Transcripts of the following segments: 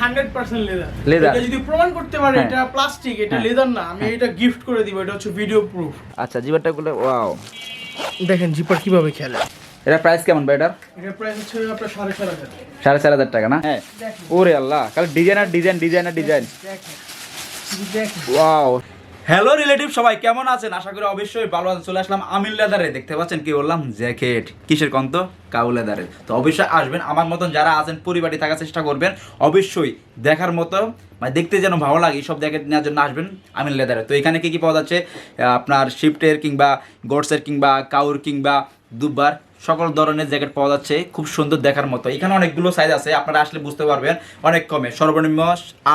Hundred percent leather leather এটা যদি প্রমাণ করতে পারে হ্যাঁ। এটা প্লাস্টিক এটা হ্যাঁ। লেদার না আমি এটা গিফট করে দিব এটা হচ্ছে ভিডিও প্রুফ আচ্ছা জিপারটা গুলো ওয়াও দেখেন জিপার কীভাবে খেলে। এটা প্রাইস কেমন ভাই এটার? এটা প্রাইস হচ্ছে আপনার সাড়ে চার হাজার। সাড়ে চার হাজার টাকা না? হ্যাঁ। ওরে আল্লাহ কাল ডিজাইন আর ডিজাইন ডিজাইন আর ডিজাইন দেখেন ওয়াও হ্যালো রিলেটিভ সবাই কেমন আছেন? আশা করি অবশ্যই ভালো আছেন। চলে আসলাম আমিল লেদারে দেখতে পাচ্ছেন কি বললাম? জ্যাকেট। কিসের কন্ত? কাউ লেদারে তো অবশ্যই আসবেন। আমার মতন যারা আছেন পরিবারে থাকার চেষ্টা করবেন। অবশ্যই দেখার মতো মানে দেখতে যেন ভালো লাগে সব জ্যাকেট নেওয়ার জন্য আসবেন আমিল লেদারে তো এখানে কী কী পাওয়া যাচ্ছে? আপনার শিফটের কিংবা গোডসের কিংবা কাউর কিংবা দুবার সকল ধরনের জ্যাকেট পাওয়া যাচ্ছে খুব সুন্দর দেখার মতো। এখানে অনেকগুলো সাইজ আছে আপনারা আসলে বুঝতে পারবেন অনেক কমে। সর্বনিম্ন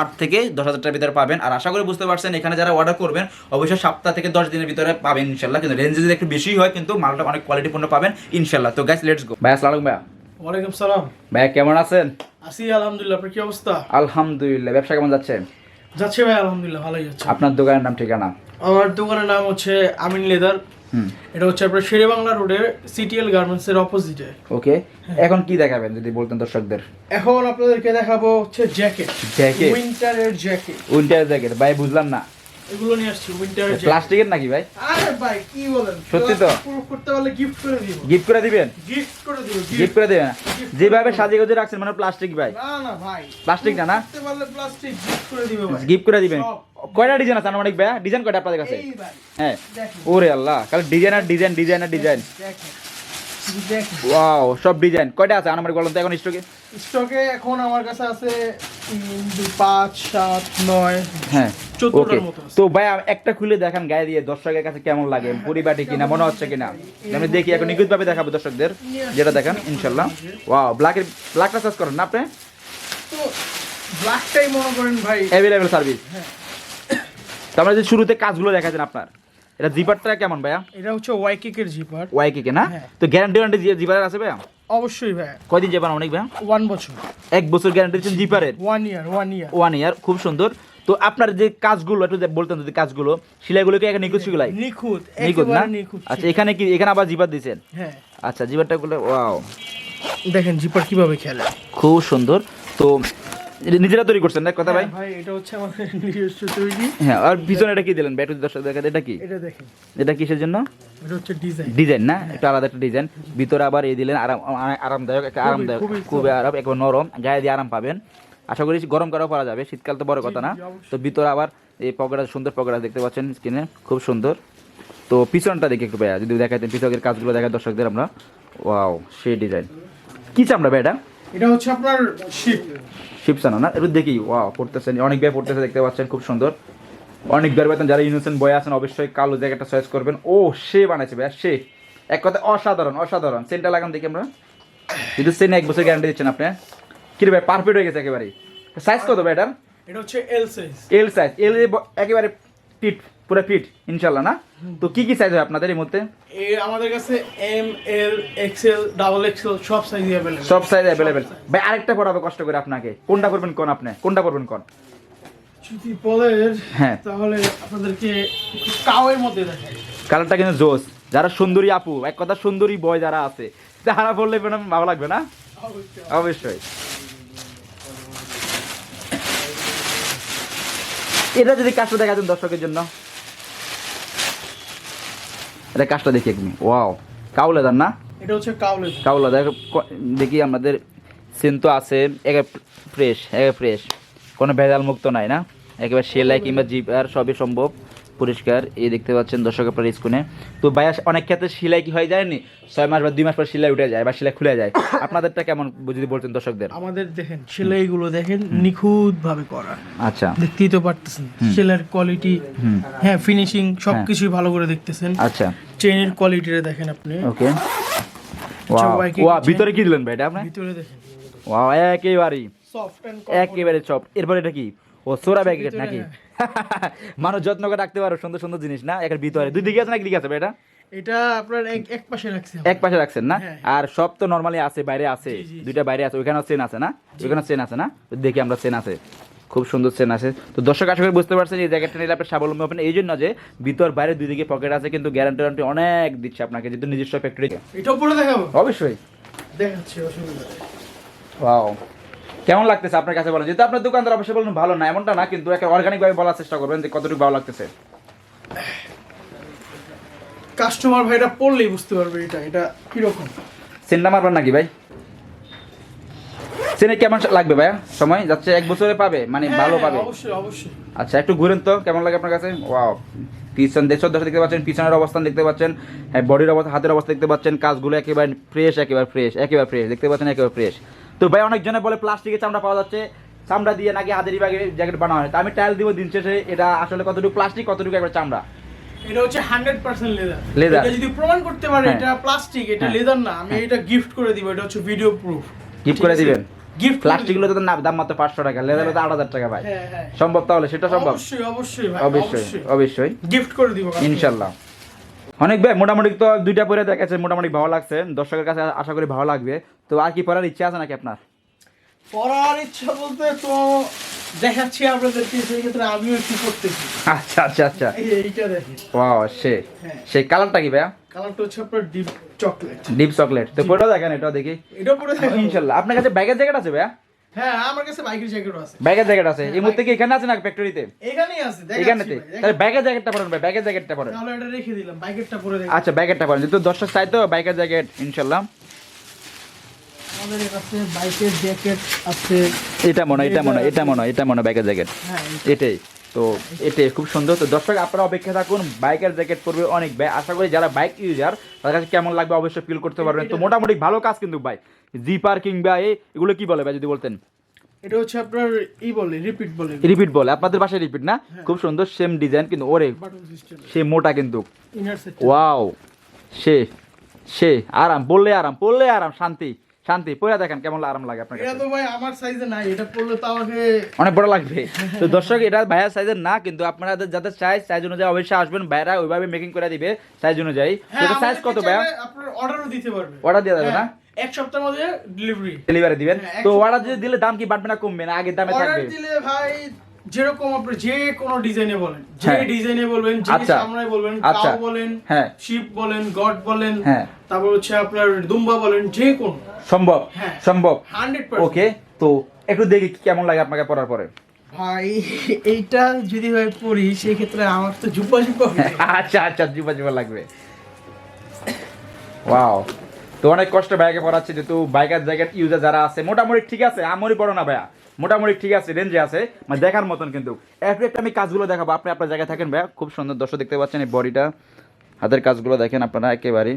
আট থেকে দশ হাজার টাকার ভিতরে পাবেন। আর আশা করি বুঝতে পারছেন এখানে যারা অর্ডার করবেন অবশ্যই সপ্তাহ থেকে দশ দিনের ভিতরে পাবেন ইনশাল্লাহ। কিন্তু রেঞ্জ যদি একটু বেশি হয় কিন্তু মালটা অনেক কোয়ালিটিপূর্ণ পাবেন ইনশাল্লাহ। তো গাইস লেটস গো ভাই আসসালাম ভাইয়া। ওয়ালাইকুম সালাম। ভাইয়া কেমন আছেন? আসি আলহামদুলিল্লাহ। আপনার কি অবস্থা? আলহামদুলিল্লাহ। ব্যবসা কেমন যাচ্ছে? যাচ্ছে ভাই আলহামদুলিল্লাহ ভালোই যাচ্ছে। আপনার দোকানের নাম ঠিকানা? আমার দোকানের নাম হচ্ছে আমিন লেদার। এটা হচ্ছে আপনার শেরে বাংলা রোডে সিটিএল গার্মেন্টস এর অপোজিটে ওকে এখন কি দেখাবেন যদি বলতেন দর্শকদের? এখন আপনাদেরকে দেখাবো হচ্ছে জ্যাকেট জ্যাকেট উইন্টারের জ্যাকেট উইন্টার জ্যাকেট ভাই বুঝলাম না। এগুলো নিয়ে আসছি উইন্টারের প্লাস্টিকের নাকি ভাই? আরে ভাই কি বলেন? সত্যি তো? করতে পারলে গিফট করে দিব। গিফট করে দিবেন? গিফট করে দিব গিফট করে দেবেন? যেভাবে সাজিয়ে রাখছেন মানে প্লাস্টিক ভাই। না না ভাই। প্লাস্টিক না না? করতে পারলে প্লাস্টিক গিফট করে দিব ভাই। গিফট করে দিবেন? কয়টা ডিজাইন আছে আনুমানিক ভাই? ডিজাইন কয়টা আপনাদের কাছে? হ্যাঁ। ওরে আল্লাহ খালি ডিজাইন আর ডিজাইন ডিজাইন আর ডিজাইন ওয়াও সব ডিজাইন কয়টা আছে আনুমানিক বলুন তো এখন স্টকে স্টকে এখন আমার কাছে আছে তিন দুই পাঁচ সাত নয়। হ্যাঁ। চোদ্দটার ওকে তো ভাই একটা খুলে দেখান গায়ে দিয়ে দর্শকের কাছে কেমন লাগে? পরিবাটি কিনা মনে হচ্ছে কিনা? আমি দেখি এখন নিখুঁত ভাবে দেখাবো দর্শকদের যেটা দেখেন ইনশাল্লাহ। ওয়াও ব্ল্যাকের ব্ল্যাকটা সার্চ করেন না আপনি? ব্ল্যাকটাই মনে করেন ভাই। অ্যাভেলেবেল সার্ভিস হ্যাঁ। তারপরে যে শুরুতে কাজগুলো দেখাচ্ছেন আপনার এটা জিপারটা কেমন ভাইয়া? এটা হচ্ছে ওয়াইকিকের জিপার ওয়াই না? হ্যাঁ। তো গ্যারান্টি ওয়ারেন্টি জিপারের আছে ভাইয়া? অবশ্যই ভাই। কয়দিন যাবেন অনেক ভাই? ওয়ান বছর। এক বছর গ্যারান্টি দিচ্ছেন জিপারের one year one year one year খুব সুন্দর। তো আপনার যে কাজগুলো একটু বলতেন যদি কাজগুলো সেলাইগুলো কি এখানে নিখুঁত সেগুলাই? নিখুঁত নিখুঁত না? আচ্ছা এখানে কি এখানে আবার জিপার দিয়েছেন হ্যাঁ। আচ্ছা জিপারটা গুলো ওয়াও দেখেন জিপার কীভাবে খেলে। খুব সুন্দর। তো নিজেরা তৈরি করছেন না? কথা ভাই হ্যাঁ, ভাই? এটা হচ্ছে আমাদের নিজস্ব তৈরি। হ্যাঁ আর পিছনে এটা কি দিলেন ব্যাটারি দর্শক দেখা এটা কি? এটা দেখেন। এটা কিসের জন্য? এটা হচ্ছে ডিজাইন। ডিজাইন না? একটা আলাদা একটা ডিজাইন। ভিতরে আবার এই দিলেন আরাম আরামদায়ক একটা আরামদায়ক খুবই খুবই আরাম একবার নরম গায়ে দিয়ে আরাম পাবেন। আশা করি গরম করাও পারা যাবে শীতকাল তো বড় কথা না। তো ভিতরে আবার এই পকেট সুন্দর পকেট দেখতে পাচ্ছেন স্ক্রিনে খুব সুন্দর। তো পিছনটা দেখে একটু ভাইয়া যদি দেখাতেন পিছনের কাজগুলো দেখায় দর্শকদের আমরা। ওয়াও সেই ডিজাইন। কি চামড়া ভাই এটা? এটা হচ্ছে আপনার শিপ শিপসানো না? একটু দেখি। ওয়াও পড়তেছেন। অনেক ভাই পড়তেছে দেখতে পাচ্ছেন খুব সুন্দর। অনেক ভাই বেতন যারা ইনোসেন্ট বয় আছেন অবশ্যই কালো জায়গাটা চয়েস করবেন। ও সে বানাইছে ভাই সে। এক কথা অসাধারণ অসাধারণ। সেন্টটা লাগান দেখি আমরা। কিন্তু সেন এক বছর গ্যারান্টি দিচ্ছেন আপনি কি রে ভাই পারফেক্ট হয়ে গেছে একেবারে সাইজ কত ভাই এটার? এটা হচ্ছে এল সাইজ এল সাইজ এল একেবারে ফিট পুরো ফিট ইনশাল্লাহ না? তো কি কি সাইজ হয় আপনাদের এই মধ্যে এ আমাদের কাছে M L XL double XL সব সাইজ অ্যাভেলেবল সব সাইজ অ্যাভেলেবেল ভাই আরেকটা পড়াবে কষ্ট করে আপনাকে। কোনটা করবেন কোন আপনি? কোনটা করবেন কোন? যদি বলেন হ্যাঁ। তাহলে আপনাদেরকে কাওয়ের মধ্যে দেখাই। কালারটা কিন্তু জোস। যারা সুন্দরী আপু এক কথা সুন্দরী বয় যারা আছে তারা বললে মানে ভালো লাগবে না? অবশ্যই। এটা যদি কাজটা দেখা যান দর্শকের জন্য। এটা কাজটা দেখি একদম ওয়াও কাউলেদার না? এটা হচ্ছে কাউলে কাউলেদার ক- দেখি আমাদের সিন তো আছে একে ফ্রেশ একে ফ্রেশ। কোনো ভেজাল মুক্ত নাই না? একেবারে সেলাই কিংবা জিপ আর সবই সম্ভব। পরিষ্কার এই দেখতে পাচ্ছেন দর্শক আপনার স্কুনে তো বায়া অনেক ক্ষেত্রে সেলাই কি হয়ে যায়নি? ছয় মাস বা দুই মাস পর সেলাই উঠে যায় বা সেলাই খুলে যায়। আপনাদেরটা কেমন যদি বলতেন দর্শকদের? আমাদের দেখেন সেলাইগুলো দেখেন নিখুঁত ভাবে করা। আচ্ছা। দেখতেই তো পারতেছেন সেলাইয়ের কোয়ালিটি হ্যাঁ ফিনিশিং সবকিছুই ভালো করে দেখতেছেন। আচ্ছা। চেনের কোয়ালিটিটা দেখেন আপনি। ওকে। ওয়া ভিতরে কি দিলেন ভাই এটা আপনি? ভিতরে দেখেন। ওয়াও একেবারেই। সফট এন্ড একেবারে চপ এরপর এটা কি? ও সোরা ব্যাগেট নাকি? মানুষ যত্ন করে রাখতে পারো সুন্দর সুন্দর জিনিস না? একের ভিতরে দুই দিকে আছে না একদিকে আছে এটা? এটা আপনার এক পাশে রাখছি এক পাশে রাখছেন না? হ্যাঁ। আর সব তো নরমালি আছে বাইরে আছে। দুইটা বাইরে আছে ওইখানে চেন আছে না? ওইখানে চেন আছে না? দেখি আমরা চেন আছে। খুব সুন্দর চেন আছে। তো দর্শক আশা করি বুঝতে পারছেন এই জ্যাকেটটা নিলে আপনি স্বাবলম্বী হবেন। এই জন্য যে ভিতর বাইরে দুই দিকে পকেট আছে কিন্তু গ্যারান্টি ওয়ারেন্টি অনেক দিচ্ছে আপনাকে যেহেতু নিজস্ব ফ্যাক্টরি এটা উপরে দেখাবো? অবশ্যই। দেখাচ্ছি অসুবিধা। ওয়াও কেমন লাগতেছে আপনার কাছে বলেন যেহেতু আপনার দোকানদার অবশ্যই বলুন ভালো না এমনটা না কিন্তু একটা অর্গানিক ভাবে বলার চেষ্টা করবেন যে কতটুকু ভালো লাগতেছে। কাস্টমার ভাইরা পড়লেই বুঝতে পারবে এটা এটা কীরকম? সেন্ডা মারবেন নাকি ভাই? সেনে কেমন লাগবে ভাইয়া? সময় যাচ্ছে এক বছরে পাবে? মানে হ্যাঁ, ভালো হ্যাঁ, পাবে? অবশ্যই অবশ্যই। আচ্ছা একটু ঘুরেন তো কেমন লাগে আপনার কাছে? ওয়াও পিছন দেশ দশা দেখতে পাচ্ছেন পিছনের অবস্থান দেখতে পাচ্ছেন হ্যাঁ বডির অবস্থা হাতের অবস্থা দেখতে পাচ্ছেন কাজগুলো একেবারে ফ্রেশ একেবারে ফ্রেশ একেবারে ফ্রেশ দেখতে পাচ্ছেন একেবারে ফ্রেশ তো ভাই অনেকজনে বলে প্লাস্টিকের চামড়া পাওয়া যাচ্ছে। চামড়া দিয়ে নাকি হাতের বাগে জ্যাকেট বানানো হয়। তো আমি ট্রায়াল দিব দিন শেষে এটা আসলে কতটুকু প্লাস্টিক কতটুকু একবার চামড়া। এটা হচ্ছে হান্ড্রেড পার্সেন্ট লেদার Leather। এটা যদি প্রমাণ করতে পারে হ্যাঁ। এটা প্লাস্টিক এটা হ্যাঁ। লেদার না আমি এটা গিফট করে দিব এটা হচ্ছে ভিডিও প্রুফ গিফট করে দিবেন? গিফট প্লাস্টিকগুলো তো দাম মাত্র পাঁচশো টাকা লেদার তো হাজার টাকা ভাই। হ্যাঁ হ্যাঁ। সম্ভব তাহলে? সেটা সম্ভব? অবশ্যই অবশ্যই ভাই অবশ্যই অবশ্যই। গিফট করে দিব ইনশাল্লাহ। অনেক ভাই মোটামুটি তো দুইটা পরে দেখাচ্ছে মোটামুটি ভালো লাগছে। দর্শকের কাছে আশা করি ভালো লাগবে। তো আর কি পড়ার ইচ্ছা আছে নাকি আপনার? পড়ার ইচ্ছা বলতে তো দেখাচ্ছি আপনাদেরকে সেই ক্ষেত্রে আমিও একটু করতেছি। আচ্ছা আচ্ছা আচ্ছা। এই এইটা দেখি ওয়াও সে হ্যাঁ। সেই কালারটা কি ভাইয়া? কালারটা হচ্ছে আপনার ডিপ চকলেট ডিপ চকলেট তো পরেও দেখেন এটাও দেখি। এটা পরে দেখো ইনশাল্লাহ। আপনার কাছে ব্যাগের জ্যাকেট আছে ভাইয়া? হ্যাঁ আমার কাছে বাইকের জ্যাকেটও আছে। ব্যাগের জ্যাকেট আছে। এই মুহূর্তে কি এখানে আছে না ফ্যাক্টরিতে এখানেই আছে এখানেতে? তাহলে ব্যাগের জ্যাকেটটা পরেন ভাই ব্যাগের জ্যাকেটটা পরেন। তাহলে এটা রেখে দিলাম বাইকেরটা পরে দেখি আচ্ছা ব্যাগেরটা পরেন। যেহেতু দর্শক চাই তো বাইকের জ্যাকেট ইনশাল্লাহ আমাদের কাছে বাইকের জ্যাকেট আছে। এটা মনে হয়, এটা মনে হয়, এটা মনে হয়, এটা মনে হয় ব্যাগের জ্যাকেট। হ্যাঁ এটাই। তো এটাই খুব সুন্দর। তো দর্শক আপনারা অপেক্ষা থাকুন বাইকের জ্যাকেট পরবে অনেক ভাই। আশা করি যারা বাইক ইউজার তাদের কাছে কেমন লাগবে অবশ্যই ফিল করতে পারবেন। তো মোটামুটি ভালো কাজ কিন্তু ভাই। জিপার কিংবা এ এগুলো কি বলে ভাই যদি বলতেন? এটা হচ্ছে আপনার ই বলে রিপিট বলে। রিপিট বলে আপনাদের বাসায় রিপিট না? খুব সুন্দর সেম ডিজাইন কিন্তু ওরে সে মোটা কিন্তু। ওয়াও সে সে আরাম বললে আরাম পড়লে আরাম শান্তি। শান্তি পরে দেখেন কেমন আরাম লাগে আপনার এটা তো ভাই আমার সাইজে নাই এটা পড়লে তো আমাকে অনেক বড় লাগবে। তো দর্শক এটা ভাইয়ার সাইজের না কিন্তু আপনাদের যাদের সাইজ সাইজ অনুযায়ী অবশ্যই আসবেন। ভাইরা ওইভাবে মেকিং করে দিবে সাইজ অনুযায়ী। হ্যাঁ তো সাইজ কত ভাইয়া? আপনার অর্ডারও দিতে পারবে অর্ডার দেওয়া যাবে না? হ্যাঁ, এক সপ্তাহের মধ্যে ডেলিভারি ডেলিভারি দিবেন। হ্যাঁ, তো অর্ডার যদি দিলে দাম কি বাড়বে না কমবে না? আগের দামে থাকবে। অর্ডার দিলে ভাই যেরকম আপনি যে কোনো ডিজাইনে বলেন যে হ্যাঁ। ডিজাইনে বলবেন যে আচ্ছা। সামনে বলবেন আচ্ছা। কাউ বলেন হ্যাঁ শিপ বলেন গড বলেন হ্যাঁ। তারপর হচ্ছে আপনার দুম্বা বলেন যে কোনো সম্ভব হ্যাঁ। সম্ভব ওকে তো একটু দেখি কেমন লাগে আপনাকে পড়ার পরে ভাই এইটা যদি ভাই পড়ি সেই ক্ষেত্রে আমার তো জুব্বা জুব্বা আচ্ছা আচ্ছা জিবা জিবা লাগবে ওয়াও তো অনেক কষ্ট বাইকে পড়াচ্ছে যেহেতু বাইকের জ্যাকেট ইউজার যারা আছে মোটামুটি ঠিক আছে আমরি বড় না ভাইয়া মোটামুটি ঠিক আছে রেঞ্জে আছে। মানে দেখার মতন কিন্তু। একটু একটা আমি কাজগুলো দেখাবো। আপনি আপনার জায়গায় থাকেন ভাইয়া। খুব সুন্দর দর্শক দেখতে পাচ্ছেন এই বডিটা হাতের কাজগুলো দেখেন আপনারা একেবারে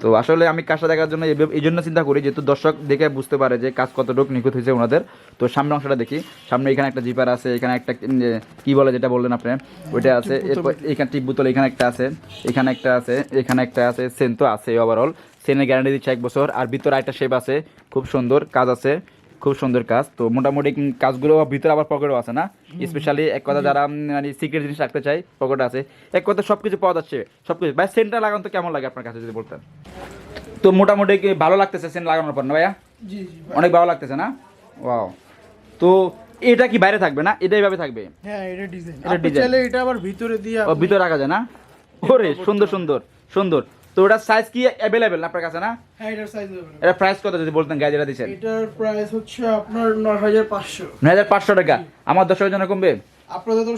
তো আসলে আমি কাজটা দেখার জন্য এই- এই জন্য চিন্তা করি যেহেতু দর্শক দেখে বুঝতে পারে যে কাজ কতটুকু নিখুঁত হয়েছে ওনাদের। তো সামনে অংশটা দেখি। সামনে এখানে একটা জিপার আছে এখানে একটা কি বলে যেটা বললেন আপনি? ওইটা আছে। এরপর এখানে টিপ বোতল এখানে একটা আছে। এখানে একটা আছে এখানে একটা আছে। সেন তো আছে ওভারঅল সেনের গ্যারান্টি দিচ্ছে এক বছর। আর ভিতরে একটা শেপ আছে। খুব সুন্দর কাজ আছে। খুব সুন্দর কাজ। তো মোটামুটি কাজগুলো ভিতরে আবার পকেটও আছে না? স্পেশালি এক কথা যারা মানে সিক্রেট জিনিস রাখতে চাই পকেট আছে। এক কথা সব কিছু পাওয়া যাচ্ছে সব কিছু ভাই সেন্টটা লাগানো তো কেমন লাগে আপনার কাছে যদি বলতেন? তো মোটামুটি কি ভালো লাগতেছে সেন্ট লাগানোর পর না ভাইয়া? জি জি অনেক ভালো লাগতেছে না? ওয়াও তো এটা কি বাইরে থাকবে না? এটা এইভাবে থাকবে? হ্যাঁ এটা ডিজাইন এটা চাইলে এটা আবার ভিতরে দিয়ে ভিতরে রাখা যায় না? ওরে সুন্দর সুন্দর সুন্দর। তো ওটার সাইজ কি অ্যাভেলেবেল আপনার কাছে না? হ্যাঁ এটার সাইজ এটা প্রাইস কত যদি বলতেন গায়ে যেটা দিচ্ছেন? এটার প্রাইস হচ্ছে আপনার নয় হাজার পাঁচশো। নয় হাজার পাঁচশো টাকা। আমার দর্শকের জন্য কমবে? আপনাদের তো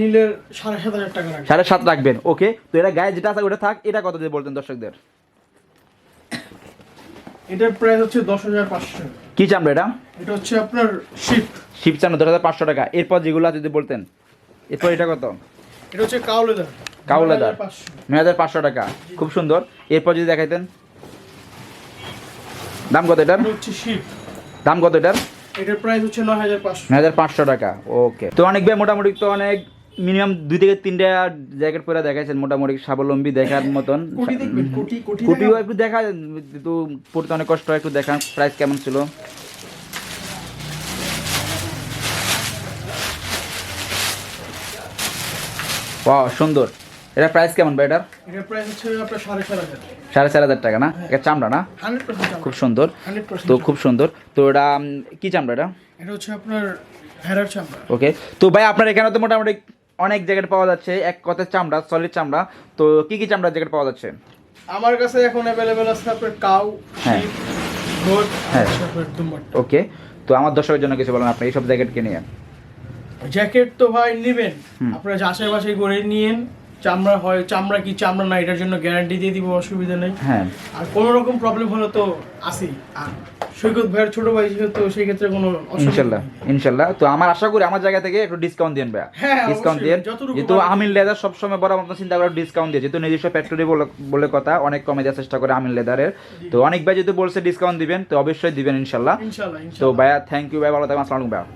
নীলের সাড়ে সাত টাকা রাখবে সাড়ে সাত রাখবেন ওকে তো এটা গায়ে যেটা আছে ওটা থাক এটা কত যদি বলতেন দর্শকদের? এটার প্রাইস হচ্ছে দশ হাজার পাঁচশো। কি চামড়া এটা? এটা হচ্ছে আপনার শিপ শিপ চামড়া দশ হাজার পাঁচশো টাকা। এরপর যেগুলো আছে যদি বলতেন এরপর এটা কত? এটা হচ্ছে কাউ লেদার কাউ পাঁচশো। টাকা। খুব সুন্দর। এরপর যদি দেখাইতেন। দাম কত এটার? দাম কত এটার? এটার প্রাইস হচ্ছে নয় হাজার পাঁচশো। হাজার পাঁচশো টাকা। ওকে। তো অনেক ভাই মোটামুটি তো অনেক মিনিমাম দুই থেকে তিনটা জ্যাকেট পরে দেখাইছেন। মোটামুটি স্বাবলম্বী দেখার মতন। কোটি কুটিও একটু দেখা তো পড়তে অনেক কষ্ট হয় একটু দেখা প্রাইস কেমন ছিল? ওয়াও সুন্দর। এটা প্রাইস কেমন ভাই এটার? এটার প্রাইস হচ্ছে আপনার সাড়ে চার হাজার। টাকা না? এটা চামড়া না? খুব সুন্দর। তো খুব সুন্দর। তো এটা কি চামড়া এটা? এটা হচ্ছে আপনার হেরার চামড়া। ওকে তো ভাই আপনার এখানে তো মোটামুটি অনেক জ্যাকেট পাওয়া যাচ্ছে। এক কথার চামড়া সলিড চামড়া। তো কি কি চামড়ার জ্যাকেট পাওয়া যাচ্ছে? আমার কাছে এখন অ্যাভেলেবেল আছে আপনার কাউ হ্যাঁ। গোট হ্যাঁ। ওকে তো আমার দর্শকের জন্য কিছু বলেন আপনি এইসব জ্যাকেট কিনে জ্যাকেট তো ভাই নেবেন। আপনারা যাচাই বাছাই করে নিয়েন। চামড়া হয় চামড়া কি চামড়া না এটার জন্য গ্যারান্টি দিয়ে দিব অসুবিধা নেই। হ্যাঁ। আর কোনো রকম প্রবলেম হলে তো আসি আর সৈকত ভাইয়ের ছোট ভাই যেহেতু সেই ক্ষেত্রে কোনো ইনশাল্লাহ ইনশাল্লাহ। তো আমার আশা করি আমার জায়গা থেকে একটু ডিসকাউন্ট দিন ভাইয়া। হ্যাঁ, ডিসকাউন্ট অবশ্যই, দিন যেহেতু। আমিন লেদার সবসময় বড় আপনার চিন্তা করে ডিসকাউন্ট দিয়ে। যেহেতু নিজস্ব ফ্যাক্টরি বলে কথা অনেক কমে দেওয়ার চেষ্টা করে আমিন লেদারের তো অনেক ভাই যেহেতু বলছে ডিসকাউন্ট দিবেন তো অবশ্যই দিবেন ইনশাল্লাহ। ইনশাল্লাহ তো ভাইয়া থ্যাংক ইউ ভাই ভালো থাকবেন আসসালামু আলাইকুম ভাইয়া।